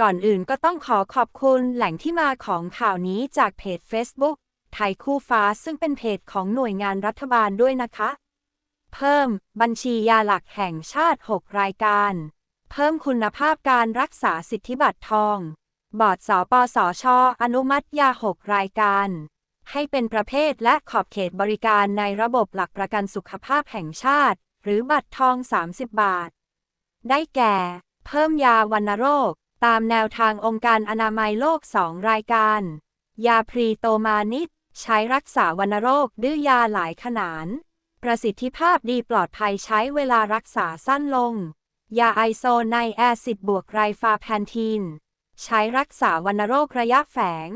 ก่อนอื่นก็ต้องขอขอบคุณแหล่งที่มาของข่าวนี้จากเพจ Facebook ไทยคู่ฟ้าซึ่งเป็นเพจของหน่วยงานรัฐบาลด้วยนะคะ เพิ่มบัญชียาหลักแห่งชาติ 6 รายการ เพิ่มคุณภาพการรักษาสิทธิบัตรทอง บอร์ดสปสช อนุมัติยา 6 รายการ ให้เป็นประเภทและขอบเขตบริการในระบบหลักประกันสุขภาพแห่งชาติ หรือบัตรทอง 30 บาท ได้แก่ เพิ่มยาวัณโรค ตามแนวทางองค์การอนามัยโลก 2 รายการ ยาพรีโตมานิด ใช้รักษาวัณโรคดื้อยาหลายขนาน ประสิทธิภาพดีปลอดภัยใช้เวลารักษาสั้นลง ยาไอโซไนแอซิดบวกไรฟาแพนทีน ใช้รักษาวัณโรคระยะแฝง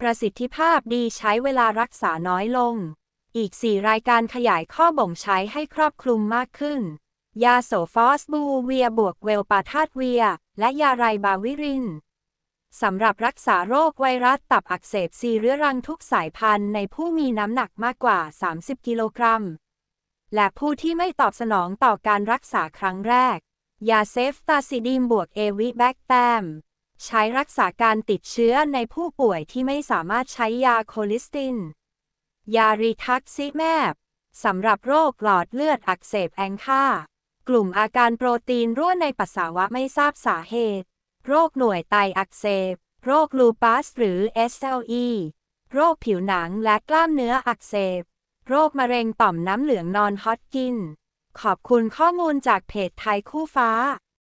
ประสิทธิภาพดีใช้เวลารักษาน้อยลง อีก 4 รายการขยายข้อบ่งใช้ให้ครอบคลุมมากขึ้น ยาโซฟอสบูเวียบวกเวลปาทาตเวีย และยาไรบาวิรินสำหรับรักษาโรคไวรัสตับอักเสบซีเรื้อรังทุกสายพันธุ์ในผู้มีน้ำหนักมากกว่า 30 กิโลกรัม และผู้ที่ไม่ตอบสนองต่อการรักษาครั้งแรก ยาเซฟตาซิดีมบวกเอวิแบคแตมใช้รักษาการติดเชื้อในผู้ป่วยที่ไม่สามารถใช้ยาโคลิสติน ยารีทักซิแมบสำหรับโรคหลอดเลือดอักเสบแองค่า กลุ่มอาการโปรตีนรั่วในปัสสาวะไม่ทราบสาเหตุ โรคหน่วยไตอักเสบ โรคลูปัสหรือ SLE โรคผิวหนังและกล้ามเนื้ออักเสบ โรคมะเร็งต่อมน้ำเหลืองนอนฮอตกิน ขอบคุณข้อมูลจากเพจไทยคู่ฟ้า